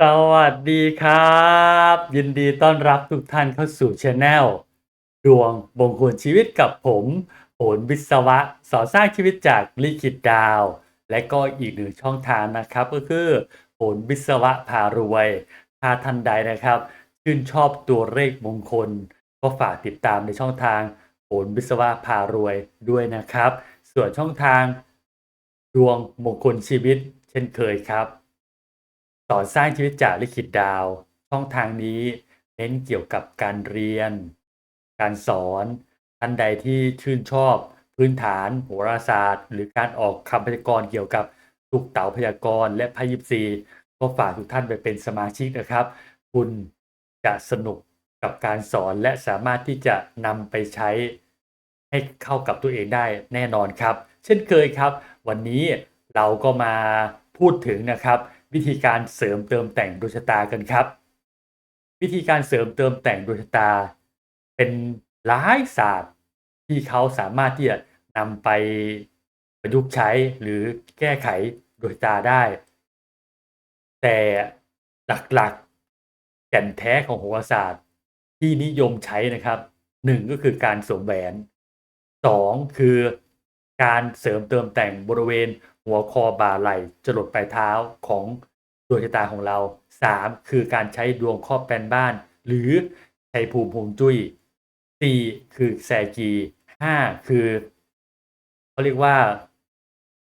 สวัสดีครับ ยินดีต้อนรับทุกท่านเข้าสู่ช anel ดวงมงคลชีวิตกับผมโหนวิศวะสอสร้างชีวิตจากลิขิตดาว และก็อีกหนึ่งช่องทางนะครับก็คือโหนวิศวะพารวยถ้าท่านใดนะครับ ชื่นชอบตัวเลขมงคล ก็ฝากติดตามในช่องทางโหนวิศวะพารวยด้วยนะครับ ส่วนช่องทางดวงมงคลชีวิต เช่นเคยครับ สอนสร้างชีวิตจากลิขิตดาว ช่องทางนี้เน้นเกี่ยวกับการเรียน การสอนท่านใดที่ชื่นชอบ พื้นฐานโหราศาสตร์ หรือการออกคำพยากรณ์เกี่ยวกับลูกเต๋าพยากรณ์และไพ่ยิปซีก็ฝากทุกท่านไปเป็นสมาชิกนะครับ คุณจะสนุกกับการสอนและสามารถที่จะนำไปใช้ให้เข้ากับตัวเองได้แน่นอนครับ เช่นเคยครับ วันนี้เราก็มาพูดถึงนะครับ วิธีการเสริมเติมแต่งดวงชะตากันครับ วิธีการเสริมเติมแต่งดวงชะตา เป็นหลายศาสตร์ที่เขาสามารถที่จะนำไปประยุกต์ใช้หรือแก้ไขดวงชะตาได้ แต่หลักๆแก่นแท้ของโหราศาสตร์ที่นิยมใช้นะครับหนึ่งก็คือการสวมแหวนสองคือการเสริมเติมแต่งบริเวณ หัวคอบ่าไหล่จรดปลายเท้าของดวงชะตาของเราสามคือการใช้ดวงครอบแปลนบ้าน หรือใช้ภูมิภูมิจุ้ยสี่คือแซกีห้าคือเขาเรียกว่า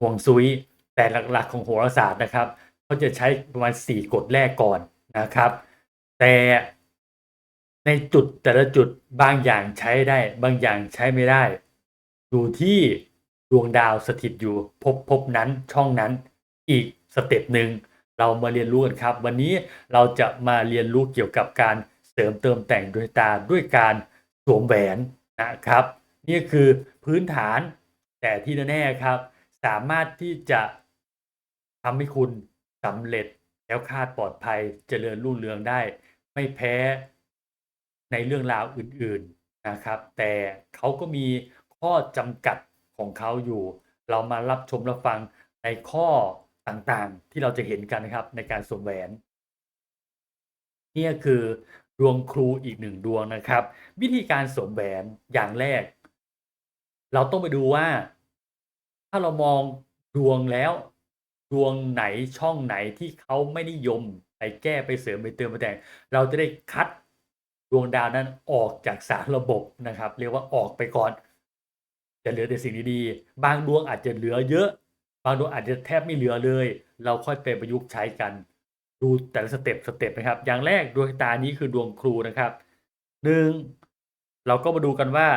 ห่วงซุยแต่หลักๆของโหราศาสตร์นะครับเขาจะใช้ประมาณสี่กฎแรกก่อนนะครับ แต่ในจุดแต่ละจุดบางอย่างใช้ได้ บางอย่างใช้ไม่ได้ อยู่ที่ ดวงดาวสถิตอยู่พภพบนั้นช่องนั้นอีกสเต็ปหนึ่งเรามาเรียนรู้กันครับ วันนี้เราจะมาเรียนรู้เกี่ยวกับการเสริมเติมแต่งดวงตาด้วยการสวมแหวนนะครับ นี่คือพื้นฐานแต่ที่แน่ๆครับ สามารถที่จะทำให้คุณสำเร็จแล้วคาดปลอดภัยเจริญรุ่งเรืองได้ ไม่แพ้ในเรื่องราวอื่นๆนะครับ แต่เขาก็มีข้อจำกัด ของเขาอยู่ เรามารับชมรับฟังในข้อต่างๆ ที่เราจะเห็นกันนะครับในการสวมแหวนนี่คือดวงครูอีกหนึ่งดวงนะครับ วิธีการสวมแหวนอย่างแรก เราต้องไปดูว่า ถ้าเรามองดวงแล้ว ดวงไหนช่องไหนที่เขาไม่นิยมไปแก้ไปเสริมไปเติมไปแต่ง เราจะได้คัดดวงดาวนั้นออกจากสารระบบนะครับ เรียกว่าออกไปก่อน จะเหลือแต่สิ่งดีๆ บางดวงอาจจะเหลือเยอะ บางดวงอาจจะแทบไม่เหลือเลย เราค่อยไปประยุกต์ใช้กัน ดูแต่ละสเต็ปสเต็ปนะครับ อย่างแรกดวงตานี้คือดวงครูนะครับหนึ่งเราก็มาดูกันว่า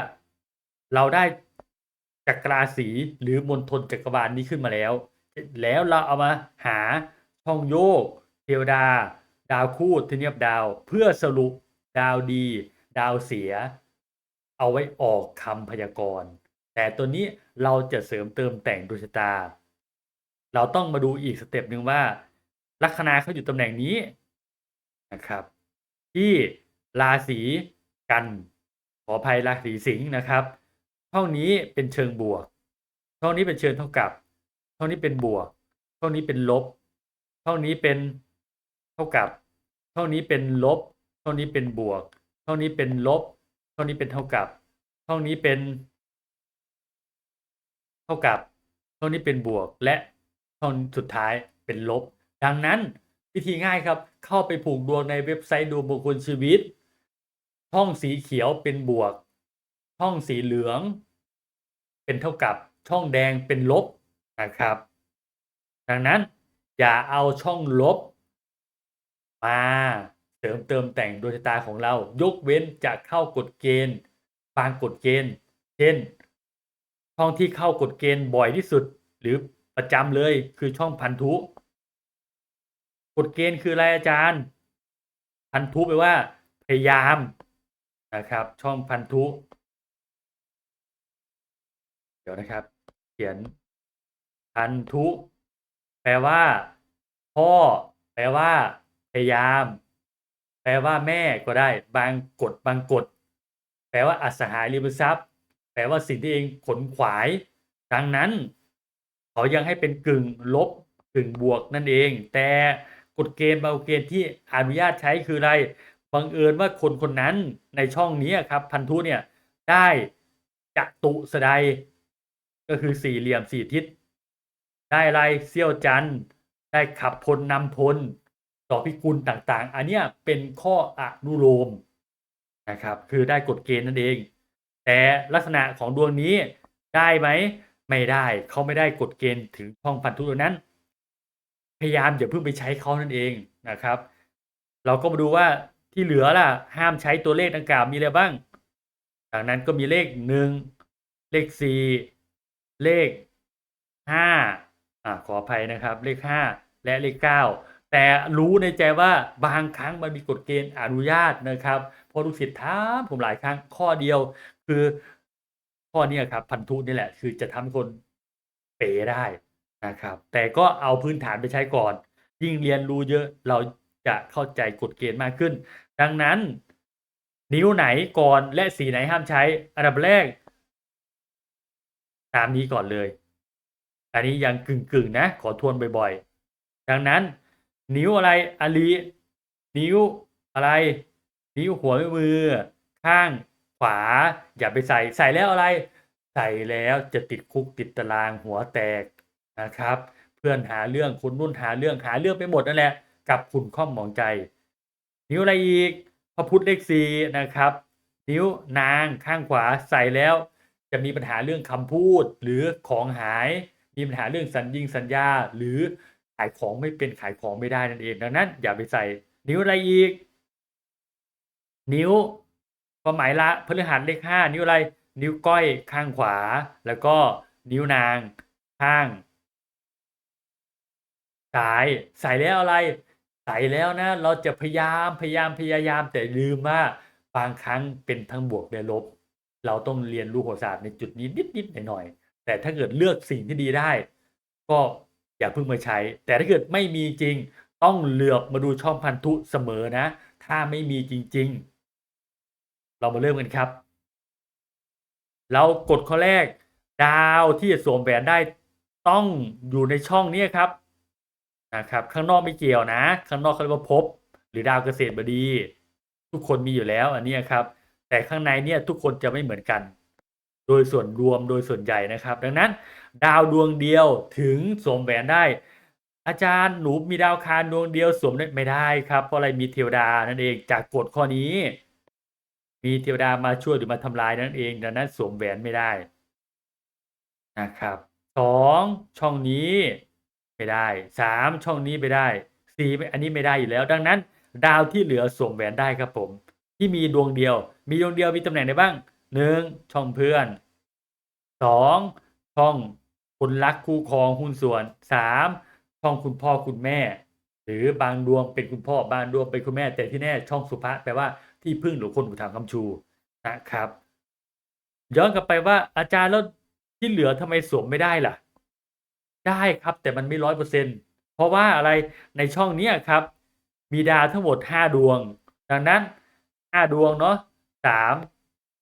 เราได้จักรราศีหรือมณฑลจักรวาลนี้ขึ้นมาแล้ว แล้วเราเอามาหาช่องโยก เทวดา ดาวคู่เทเนียบดาว เพื่อสรุปดาวดี ดาวเสีย เอาไว้ออกคำพยากรณ์ แต่ตัวนี้เราจะเสริมเติมแต่งดวงชะตา เราต้องมาดูอีกสเต็ปหนึ่งว่า ลัคนาเขาอยู่ตำแหน่งนี้นะครับ ที่ราศีกัน ขออภัยราศีสิงห์นะครับ ช่องนี้เป็นเชิงบวก ช่องนี้เป็นเชิงเท่ากับ ช่องนี้เป็นบวก ช่องนี้เป็นลบ ช่องนี้เป็นเท่ากับ ช่องนี้เป็นลบ ช่องนี้เป็นบวก ช่องนี้เป็นลบ ช่องนี้เป็นเท่ากับ ช่องนี้เป็น เท่ากับช่องนี้เป็นบวกและช่องสุดท้ายเป็นลบ ดังนั้นวิธีง่ายครับ เข้าไปผูกดวงในเว็บไซต์ดูมงคลชีวิต ช่องสีเขียวเป็นบวก ช่องสีเหลือง เป็นเท่ากับช่องแดงเป็นลบนะครับ ดังนั้นอย่าเอาช่องลบ มาเสริมเติมแต่งดวงชะตาของเรา ยกเว้นจะเข้ากฎเกณฑ์บางกฎเกณฑ์ เช่น ช่องที่เข้ากฎเกณฑ์บ่อยที่สุด หรือประจำเลยคือช่องพันธุกฎเกณฑ์คืออะไรอาจารย์ พันธุแปลว่า พยายามนะครับ ช่องพันธุ เดี๋ยวนะครับ เขียนพันธุ แปลว่า พ่อ แปลว่า พยายาม แปลว่าแม่ก็ได้ บางกฎบางกฎแปลว่าอสหายริมทรัพย์ แปลว่าสิ่งที่เองขนขวาย ดังนั้น เขายังให้เป็นกึ่งลบกึ่งบวกนั่นเอง แต่กฎเกณฑ์บางเกณฑ์ที่อนุญาตใช้คืออะไรบังเอิญว่าคนคนนั้นในช่องนี้ครับ พันธุเนี่ยได้จัตุสดายก็คือสี่เหลี่ยมสี่ทิศ ได้อะไรเซี่ยวจันได้ขับพลนำพลดอพิกุลต่างๆ อันเนี้ยเป็นข้ออนุโลมนะครับ คือได้กฎเกณฑ์นั่นเอง แต่ลักษณะของดวงนี้ได้ไหมไม่ได้เขาไม่ได้กฎเกณฑ์ถึงช่องพันธุดวนั้น พยายามอย่าเพิ่งไปใช้เขานั่นเองนะครับ เราก็มาดูว่าที่เหลือล่ะ ห้ามใช้ตัวเลขดังกล่าวมีอะไรบ้างดังนั้นก็มีเลขหนึ่งเลขสี่เลขห้าอ่าขออภัยนะครับ เลขห้าและเลขเก้าแต่รู้ในใจว่าบางครั้งมันมีกฎเกณฑ์อนุญาตนะครับ เพอลูกศิษย์ถามผมหลายครั้งข้อเดียว คือข้อนี้ครับ พันธุนี่แหละ คือจะทำให้คนเป๋ได้นะครับ แต่ก็เอาพื้นฐานไปใช้ก่อน ยิ่งเรียนรู้เยอะเราจะเข้าใจกฎเกณฑ์มากขึ้น ดังนั้นนิ้วไหนก่อนและสีไหนห้ามใช้ อันดับแรก ตามนี้ก่อนเลย อันนี้ยังกึ่งๆนะ ขอทวนบ่อยๆ ดังนั้น นิ้วอะไรอลีนิ้วอะไร นิ้วหัวแม่มือ ข้างขวา อย่าไปใส่ใส่แล้วอะไร ใส่แล้วจะติดคุกติดตารางหัวแตกนะครับ เพื่อนหาเรื่องคนนุ่นหาเรื่องหาเรื่องไปหมดนั่นแหละ กับคุณข้อมมองใจ นิ้วอะไรอีกพระพุทธเลขสี่นะครับ นิ้วนางข้างขวาใส่แล้ว จะมีปัญหาเรื่องคำพูดหรือของหาย มีปัญหาเรื่องสัญญิงสัญญา หรือขายของไม่เป็นขายของไม่ได้นั่นเองดังนั้น อย่าไปใส่นิ้วอะไรอีก นิ้วความหมายละพฤหัสเลขห้านิ้วอะไร นิ้วก้อยข้างขวา แล้วก็นิ้วนางข้างซ้ายใส่แล้วอะไร ใส่แล้วนะ เราจะพยายามพยายามพยายามแต่ลืมว่าบางครั้งเป็นทั้งบวกและลบ เราต้องเรียนรู้โหราศาสตร์ในจุดนี้นิดๆหน่อยๆแต่ถ้าเกิดเลือกสิ่งที่ดีได้ ก็อย่าเพิ่งมาใช้ แต่ถ้าเกิดไม่มีจริง ต้องเหลือบมาดูช่องพันธุเสมอนะ ถ้าไม่มีจริง ๆ เรามาเริ่มกันครับ เรากดข้อแรก ดาวที่จะสวมแหวนได้ต้องอยู่ในช่องนี้ครับนะครับ ข้างนอกไม่เกี่ยวนะ ข้างนอกเขาเรียกว่าภพหรือดาวเกษตรบดี ทุกคนมีอยู่แล้ว อันนี้ครับ แต่ข้างในเนี่ยทุกคนจะไม่เหมือนกัน โดยส่วนรวมโดยส่วนใหญ่นะครับ ดังนั้น ดาวดวงเดียวถึงสวมแหวนได้ อาจารย์หนูมีดาวคารดวงเดียวสวมได้ไม่ได้ครับ เพราะอะไรมีเทวดานั่นเองจากกฎข้อนี้ มีเทวดามาช่วยหรือมาทำลายนั่นเอง ดังนั้นสวมแหวนไม่ได้นะครับสองช่องนี้ไม่ได้สามช่องนี้ไม่ได้สี่อันนี้ไม่ได้อยู่แล้ว ดังนั้น ดาวที่เหลือสวมแหวนได้ครับผม ที่มีดวงเดียว มีดวงเดียวมีตำแหน่งไหนบ้างหนึ่งช่องเพื่อนสองช่องคนรักคู่ครองหุ้นส่วนสามช่องคุณพ่อคุณแม่ หรือบางดวงเป็นคุณพ่อบางดวงเป็นคุณแม่ แต่ที่แน่ช่องสุภะแปลว่า ที่พึ่งหรือคนอุปถัมภ์คำชูนะครับ ย้อนกลับไปว่าอาจารย์แล้วที่เหลือทำไมสวมไม่ได้ล่ะ ได้ครับแต่มันไม่ร้อยเปอร์เซ็นเพราะว่าอะไรในช่องเนี้ยครับ มีดาวทั้งหมดห้าดวง ดังนั้นห้าดวงเนาะสาม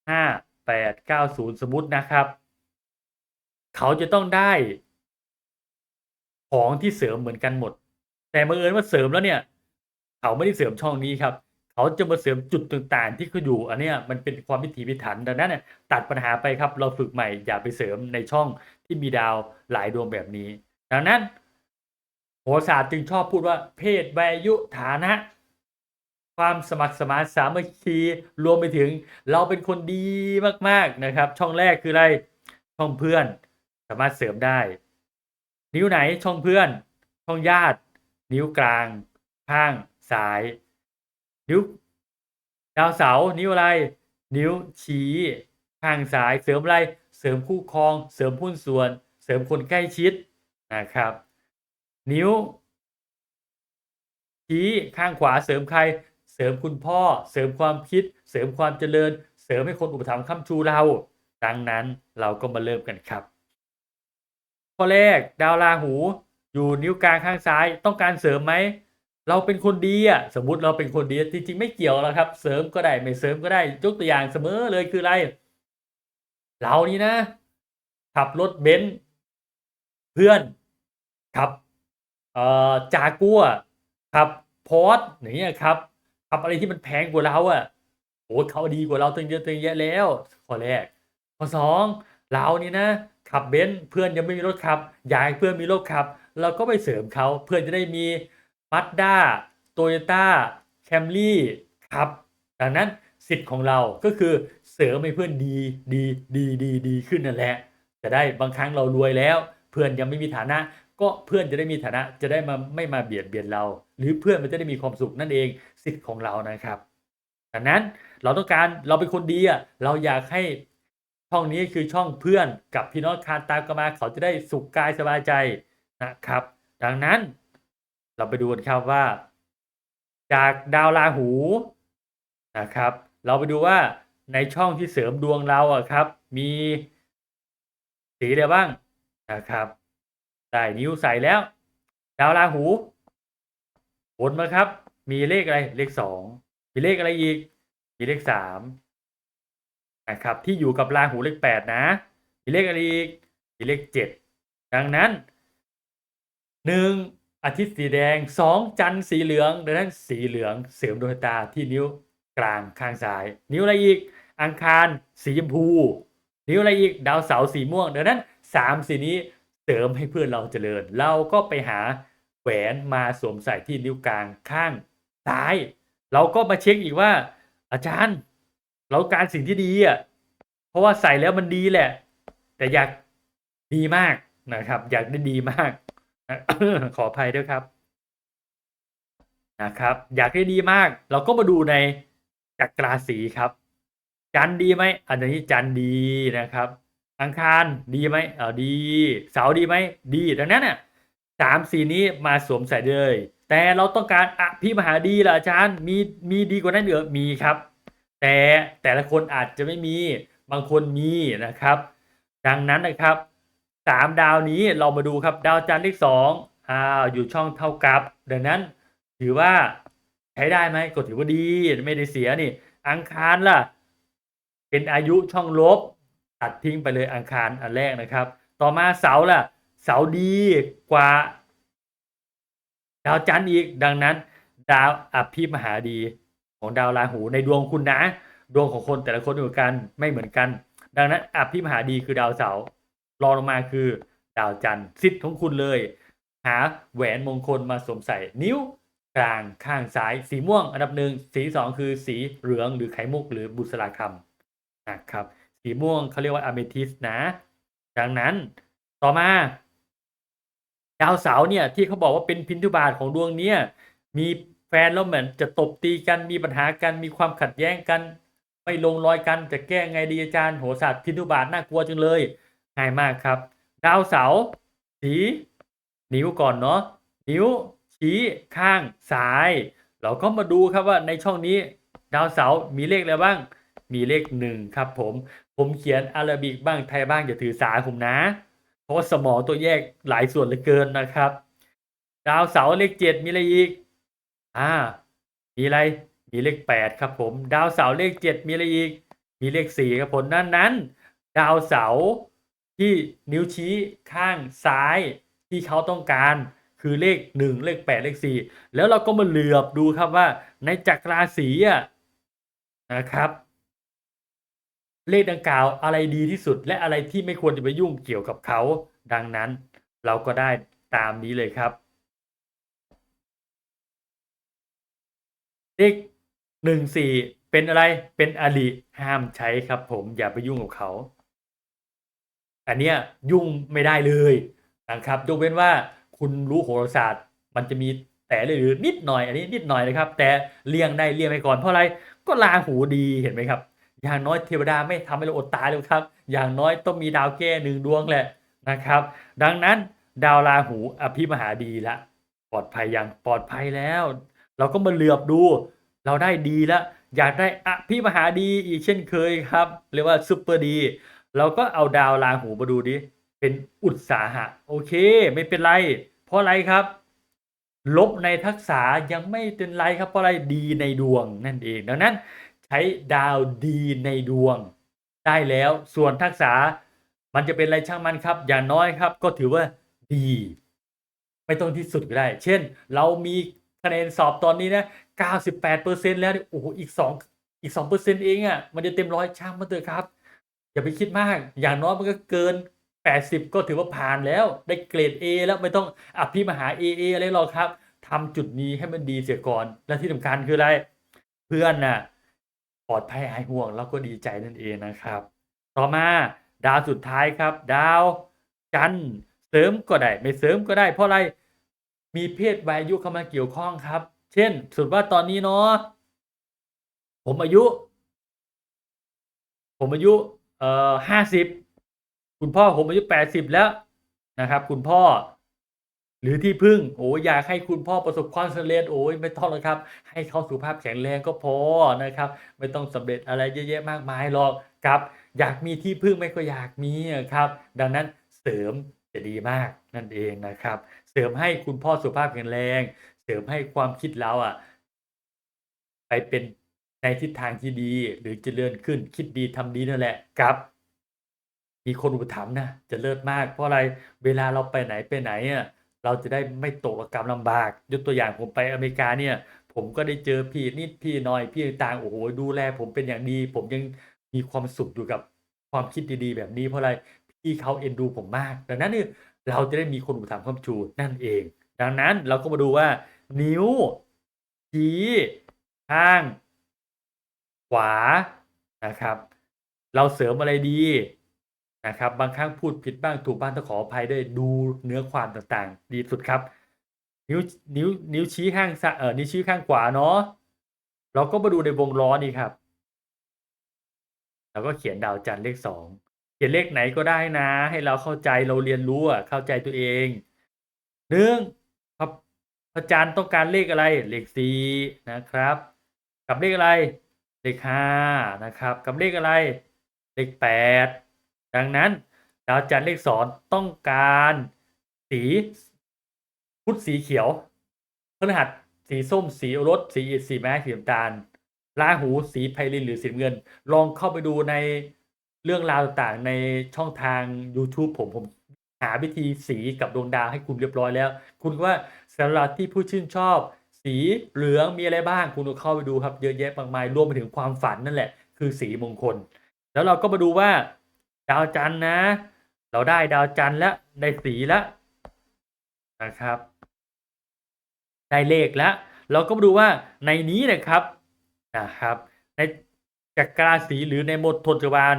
ห้าแปดเก้าศูนย์สมมตินะครับ เขาจะต้องได้ ของที่เสริมเหมือนกันหมด แต่บังเอิญว่าเสริมแล้วเนี่ย เขาไม่ได้เสริมช่องนี้ครับ เขาจะมาเสริมจุดต่างๆ ที่เขาอยู่อันเนี้ยมันเป็นความพิถีพิถันดังนั้นเนี่ยตัดปัญหาไปครับ เราฝึกใหม่อย่าไปเสริมในช่องที่มีดาวหลายดวงแบบนี้ ดังนั้นโหศาสตร์จึงชอบพูดว่าเพศวัยอายุฐานะ ความสมัครสมานสามัคคีรวมไปถึง เราเป็นคนดีมากๆนะครับ ช่องแรกคืออะไรช่องเพื่อนสามารถเสริมได้ นิ้วไหนช่องเพื่อน ช่องญาติ นิ้วกลาง ข้างซ้าย นิ้ว ดาวเสาร์นิ้วอะไร นิ้วชี้ข้างซ้ายเสริมอะไร เสริมคู่ครอง เสริมหุ้นส่วน เสริมคนใกล้ชิดนะครับ นิ้วชี้ข้างขวาเสริมใคร เสริมคุณพ่อ เสริมความคิด เสริมความเจริญ เสริมให้คนอุปถัมภ์ค้ำชูเราดังนั้นเราก็มาเริ่มกันครับ ข้อแรกดาวราหู อยู่นิ้วกลางข้างซ้ายต้องการเสริมไหม เราเป็นคนดีอะสมมุติเราเป็นคนดีจริงๆไม่เกี่ยวแล้วครับ เสริมก็ได้ไม่เสริมก็ได้ยกตัวอย่างเสมอเลยคืออะไร เรานี่นะ ขับรถเบนซ์เพื่อนขับเอ่อจากัวขับพอร์ตอย่างเงี้ยครับขับอะไรที่มันแพงกว่าเราอะโอ้เขาดีกว่าเราตั้งเยอะตั้งแยะแล้วข้อแรกข้อสองเรานี่นะ ขับเบนซ์เพื่อนยังไม่มีรถขับ อยากให้เพื่อนมีรถขับ เราก็ไปเสริมเขาเพื่อนจะได้มี มาสด้าโตโยต้าแคมรี่ครับดังนั้นสิทธิ์ของเราก็คือเสริมให้เพื่อนดีดีดีดีดีขึ้นนั่นแหละ จะได้บางครั้งเรารวยแล้ว เพื่อนยังไม่มีฐานะ ก็เพื่อนจะได้มีฐานะจะได้มาไม่มาเบียดเบียนเรา หรือเพื่อนมันจะได้มีความสุขนั่นเองสิทธิ์ของเรานะครับดังนั้นเราต้องการเราเป็นคนดีอะเราอยากให้ช่องนี้คือช่องเพื่อนกับพี่น้องคานตามกันมาเขาจะได้สุขกายสบายใจนะครับ ดังนั้น เราไปดูกันครับว่า จากดาวราหูนะครับ เราไปดูว่าในช่องที่เสริมดวงเราอะครับ มีสีอะไรบ้างนะครับได้นิ้วใส่แล้ว ดาวราหูวนมาครับ มีเลขอะไรเลขสองมีเลขอะไรอีก มีเลขสามนะครับ ที่อยู่กับราหูเลขแปดนะ มีเลขอะไรอีก มีเลขเจ็ดดังนั้นหนึ่ง อาทิตย์สีแดงสองจันทร์สีเหลืองดังนั้นสีเหลืองเสริมดวงชะตาที่นิ้วกลางข้างซ้าย นิ้วอะไรอีก อังคารสีชมพู นิ้วอะไรอีก ดาวเสาร์สีม่วงดังนั้นสามสีนี้เสริมให้เพื่อนเราเจริญ เราก็ไปหาแหวนมาสวมใส่ที่นิ้วกลางข้างซ้าย เราก็มาเช็คอีกว่า อาจารย์ เราการสิ่งที่ดีอะเพราะว่าใส่แล้วมันดีแหละ แต่อยากดีมากนะครับ อยากได้ดีมาก ขออภัยด้วยครับนะครับ อยากได้ดีมาก เราก็มาดูในจักราศีครับ จันดีไหมอันนี้จันดีนะครับ อังคารดีไหมเออดี เสาดีไหมดีดังนั้นน่ะสามสีนี้มาสวมใส่เลย แต่เราต้องการอภิมหาดีล่ะอาจารย์มีมีดีกว่านั้นเหรอมีครับ แต่แต่ละคนอาจจะไม่มีบางคนมีนะครับ ดังนั้นนะครับ สามดาวนี้เรามาดูครับดาวจันทร์เลขสองอ่าอยู่ช่องเท่ากับ ดังนั้น ถือว่าใช้ได้ไหมก็ถือว่าดีไม่ได้เสียนี่ อังคารล่ะ เป็นอายุช่องลบ ตัดทิ้งไปเลยอังคารอันแรกนะครับ ต่อมาเสาล่ะ เสาดีกว่า ดาวจันทร์อีกดังนั้น ดาวอภิมหาดีของดาวราหูในดวงคุณนะ ดวงของคนแต่ละคนเหมือนกันไม่เหมือนกัน ดังนั้นอภิมหาดีคือดาวเสาร์ รองลงมาคือดาวจันทร์สิทธิ์ของคุณเลย หาแหวนมงคลมาสวมใส่นิ้วกลางข้างซ้าย สีม่วงอันดับหนึ่งสีสองคือสีเหลืองหรือไข่มุกหรือบุษราคำนะครับสีม่วงเขาเรียกว่าอะเมทิสนะดังนั้นต่อมา ดาวเสาร์เนี่ยที่เขาบอกว่าเป็นพินทุบาทของดวงเนี้ยมีแฟนแล้วเหมือนจะตบตีกันมีปัญหากันมีความขัดแย้งกัน ไม่ลงรอยกันจะแก้ไงดีอาจารย์โหศาสตร์พินทุบาทน่ากลัวจังเลย ง่ายมากครับ ดาวเสาร์สีนิ้วก่อนเนาะนิ้วชี้ข้างซ้าย เราก็มาดูครับว่าในช่องนี้ดาวเสาร์มีเลขอะไรบ้าง มีเลขหนึ่งครับผม ผมเขียนอารบิกบ้างไทยบ้างอย่าถือสาผมนะ เพราะสมองตัวแยกหลายส่วนเหลือเกินนะครับ ดาวเสาร์เลขเจ็ดมีอะไรอีก อ่า มีอะไร มีเลขแปดครับผม ดาวเสาร์เลขเจ็ดมีอะไรอีก มีเลขสี่ครับผมนั้นนั้น ดาวเสาร์ ที่นิ้วชี้ข้างซ้ายที่เขาต้องการคือเลขหนึ่งเลขแปดเลขสี่แล้วเราก็มาเหลือบดูครับว่าในจักรราศีอะนะครับ เลขดังกล่าวอะไรดีที่สุด และอะไรที่ไม่ควรจะไปยุ่งเกี่ยวกับเขาดังนั้น เราก็ได้ตามนี้เลยครับ เลขหนึ่งสี่เป็นอะไรเป็นอลิห้ามใช้ครับผมอย่าไปยุ่งกับเขา อันเนี้ยยุ่งไม่ได้เลยนะครับยกเว้นว่าคุณรู้โหราศาสตร์ มันจะมีแต่เลยหรือนิดหน่อยอันนี้นิดหน่อยนะครับ แต่เลี่ยงได้เลี่ยงไปก่อนเพราะอะไรก็ลาหูดีเห็นไหมครับ อย่างน้อยเทวดาไม่ทำให้เราอดตายเลยครับ อย่างน้อยต้องมีดาวแก้หนึ่งดวงแหละนะครับ ดังนั้นดาวราหูอภิมหาดีละปลอดภัยอยังปลอดภัยแล้ว เราก็มาเหลือบดู เราได้ดีแล้วอยากได้อภิมหาดีอีกเช่นเคยครับ เรียกว่าซุปเปอร์ดี เราก็เอาดาวราหูมาดูดิเป็นอุตสาหะ โอเค ไม่เป็นไร เพราะอะไรครับ ลบในทักษะยังไม่เป็นไรครับ เพราะอะไรดีในดวงนั่นเอง ดังนั้น ใช้ดาวดีในดวง ได้แล้วส่วนทักษะมันจะเป็นอะไรช่างมันครับ อย่างน้อยครับ ก็ถือว่าดี ไม่ต้องที่สุดก็ได้ เช่น เรามีคะแนนสอบตอนนี้นะ 98%แล้วเนี่ยโอ้โหอีก 2 อีก2%เองอะ่ะมันจะเต็มร้อยช่างมันเถอะครับ อย่าไปคิดมาก อย่างน้อยมันก็เกิน 80 ก็ถือว่าผ่านแล้ว ได้เกรด A แล้วไม่ต้องอภิมหา AA อะไรหรอกครับทำจุดนี้ให้มันดีเสียก่อน และที่สำคัญคืออะไร เพื่อนน่ะปลอดภัยหายห่วงแล้วก็ดีใจนั่นเองนะครับ ต่อมาดาวสุดท้ายครับ ดาวจันเสริมก็ได้ ไม่เสริมก็ได้ เพราะอะไรมีเพศวัยอายุเข้ามาเกี่ยวข้องครับ เช่นสมมติว่าตอนนี้เนาะผมอายุ ผมอายุ เอ่อห้าสิบคุณพ่อผมอายุแปดสิบแล้วนะครับ คุณพ่อ หรือที่พึ่ง โอ้ยอยากให้คุณพ่อประสบความสำเร็จโอ้ยไม่ต้องแล้วครับ ให้เขาสุขภาพแข็งแรงก็พอนะครับ ไม่ต้องสำเร็จอะไรเยอะแยะมากมายหรอกครับ อยากมีที่พึ่งไม่ก็อยากมีครับ ดังนั้นเสริมจะดีมากนั่นเองนะครับ เสริมให้คุณพ่อสุขภาพแข็งแรง เสริมให้ความคิดเราอะ ไปเป็น ในทิศทางที่ดีหรือเจริญขึ้นคิดดีทำดีนั่นแหละครับ มีคนอุปถัมภ์นะจะเลิศมาก เพราะอะไรเวลาเราไปไหนไปไหนอะเราจะได้ไม่ตกระกรรมลำบาก ยกตัวอย่างผมไปอเมริกาเนี่ย ผมก็ได้เจอพี่นิดพี่หน้อยพี่ต่างโอ้โหดูแล ผมเป็นอย่างดี ผมยังมีความสุขอยู่กับความคิดดีๆ แบบนี้เพราะอะไรพี่เขาเอ็นดูผมมาก ดังนั้นเนี่ยเราจะได้มีคนอุปถัมภ์คำชูนั่นเอง ดังนั้นเราก็มาดูว่านิ้วชี้ข้าง วานะครับ เราเสริมอะไรดีนะครับ บางครั้งพูดผิดบ้างถูกบ้างต้องขออภัยด้วยดูเนื้อความต่างๆ ดีสุดครับ นิ้วนิ้วนิ้วชี้ข้างเอ่อนิ้วชี้ข้างขวาเนาะเราก็มาดูในวงล้อนี่ครับเราก็เขียนดาวจันทร์เลขสองเขียนเลขไหนก็ได้นะ ให้เราเข้าใจเราเรียนรู้อะเข้าใจตัวเองหนึ่งครับพระอาจารย์ต้องการเลขอะไรเลขสี่นะครับ กับเลขอะไร เลขห้านะครับ กับเลขอะไร เลขแปดดังนั้นดาวจันทร์เลขสองต้องการสีพุธสีเขียวพฤหัสสีส้มสีรถสีสีไม้สีน้ำตาลราหูสีไพลินหรือสีเงิน ลองเข้าไปดูในเรื่องราวต่างๆในช่องทาง YouTube ผมผมหาวิธีสีกับดวงดาวให้คุณเรียบร้อยแล้ว คุณว่าสำหรับที่ผู้ชื่นชอบ สีเหลืองมีอะไรบ้างคุณก็เข้าไปดูครับเยอะแยะมากมายรวมไปถึงความฝันนั่นแหละ คือสีมงคล แล้วเราก็มาดูว่า ดาวจันทร์นะ เราได้ดาวจันทร์แล้วได้สีแล้วนะครับ ได้เลขแล้วเราก็มาดูว่าในนี้นะครับนะครับ ในจักราศีหรือในมณฑลจักรวาล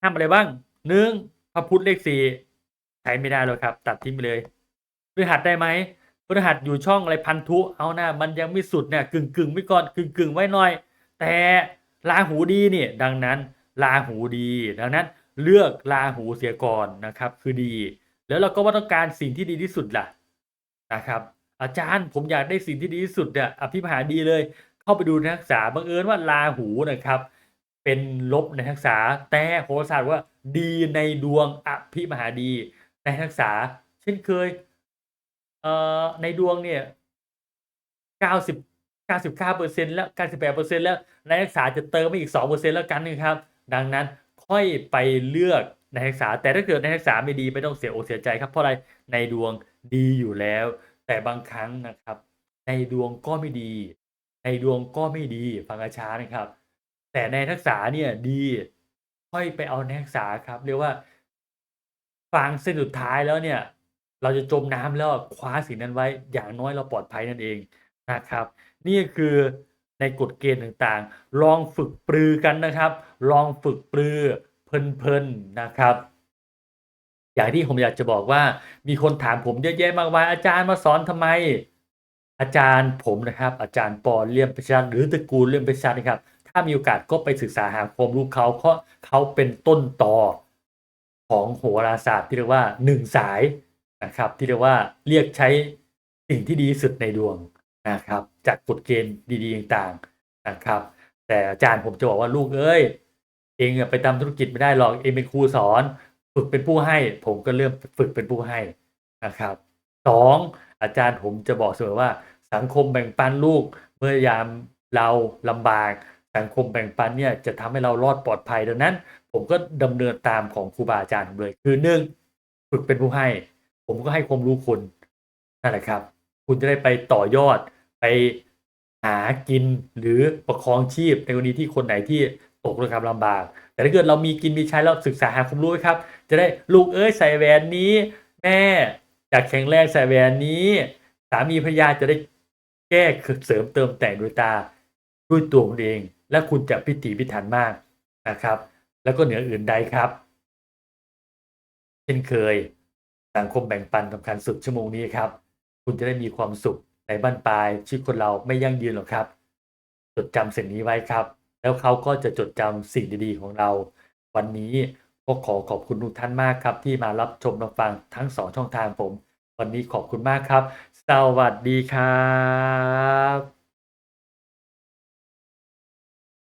ห้ามอะไรบ้างหนึ่งพระพุทธเลขสี่ใช้ไม่ได้เลยครับ ตัดทิ้งไปเลยพฤหัสได้ไหม พฤหัสอยู่ช่องอะไรพันธุเอาหน้ามันยังไม่สุดเนี่ยกึ่งกึ่งไว้ก่อนกึ่งกึ่งไว้หน่อย แต่ราหูดีเนี่ยดังนั้นราหูดี ดังนั้นเลือกราหูเสียก่อนนะครับ คือดี แล้วเราก็ว่าต้องการสิ่งที่ดีที่สุดล่ะนะครับ อาจารย์ผมอยากได้สิ่งที่ดีที่สุดเนี่ยอภิมหาดีเลย เข้าไปดูในทักษะบังเอิญว่าราหูนะครับ เป็นลบในทักษะแต่โหราศาสตร์ว่าดีในดวงอภิมหาดีในทักษะเช่นเคย เอ่อในดวงเนี่ยเก้าสิบเก้าสิบเก้าเปอร์เซ็นต์แล้วเก้าสิบแปดเปอร์เซ็นต์แล้วในทักษะจะเติมไปอีกสองเปอร์เซ็นต์แล้วกันนะครับ ดังนั้นค่อยไปเลือกในทักษะแต่ถ้าเกิดในทักษะไม่ดีไม่ต้องเสียอกเสียใจครับเพราะอะไรในดวงดีอยู่แล้ว แต่บางครั้งนะครับ ในดวงก็ไม่ดี ในดวงก็ไม่ดีฟังอาชานะครับ แต่ในทักษะเนี่ยดีค่อยไปเอาในทักษะครับ เรียกว่าฟังเส้นสุดท้ายแล้วเนี่ย เราจะจมน้ำแล้วคว้าสิ่งนั้นไว้ อย่างน้อยเราปลอดภัยนั่นเองนะครับ นี่คือในกฎเกณฑ์ต่างๆ ลองฝึกปรือกันนะครับ ลองฝึกปรือเพลินๆนะครับ อย่างที่ผมอยากจะบอกว่า มีคนถามผมเยอะแยะมากมายอาจารย์มาสอนทำไม อาจารย์ผมนะครับ อาจารย์ปอเลี่ยมประชันหรือตระกูลเลี่ยมประชันนะครับ ถ้ามีโอกาสก็ไปศึกษาหาความรู้เขาเพราะเขาเป็นต้นต่อของโหราศาสตร์ที่เรียกว่าหนึ่งสาย นะครับ ที่เรียกว่าเรียกใช้สิ่งที่ดีสุดในดวงนะครับ จากกฎเกณฑ์ดีๆต่างๆนะครับ แต่อาจารย์ผมจะบอกว่าลูกเอ้ย เองไปทำธุรกิจไม่ได้หรอกเองเป็นครูสอน ฝึกเป็นผู้ให้ ผมก็เริ่มฝึกเป็นผู้ให้นะครับสองอาจารย์ผมจะบอกเสมอว่าสังคมแบ่งปันลูก เมื่อยามเราลำบาก สังคมแบ่งปันเนี่ยจะทำให้เรารอดปลอดภัยดังนั้น ผมก็ดำเนินตามของครูบาอาจารย์ผมเลย คือหนึ่งฝึกเป็นผู้ให้ ผมก็ให้ความรู้คุณนั่นแหละครับ คุณจะได้ไปต่อยอดไปหากินหรือประคองชีพในกรณีที่คนไหนที่ตกระกำลำบาก แต่ถ้าเกิดเรามีกินมีใช้แล้วศึกษาหาความรู้ครับ จะได้ลูกเอ้ยใส่แหวนนี้ แม่อยากแข็งแรงใส่แหวนนี้ สามีภรรยาจะได้แก้เสริมเติมแต่งโดยตาด้วยตัวคุณเอง และคุณจะพิถีพิถันมากนะครับ แล้วก็เหนืออื่นใดครับ เช่นเคย สังคมแบ่งปันสำคัญสุดชั่วโมงนี้ครับ คุณจะได้มีความสุขในบ้านปลายชีวิตคนเราไม่ยั่งยืนหรอกครับ จดจำสิ่งนี้ไว้ครับ แล้วเขาก็จะจดจำสิ่งดีๆของเรา วันนี้ก็ขอขอบคุณทุกท่านมากครับ ที่มารับชมรับฟังทั้งสองช่องทางผม วันนี้ขอบคุณมากครับ สวัสดีครับ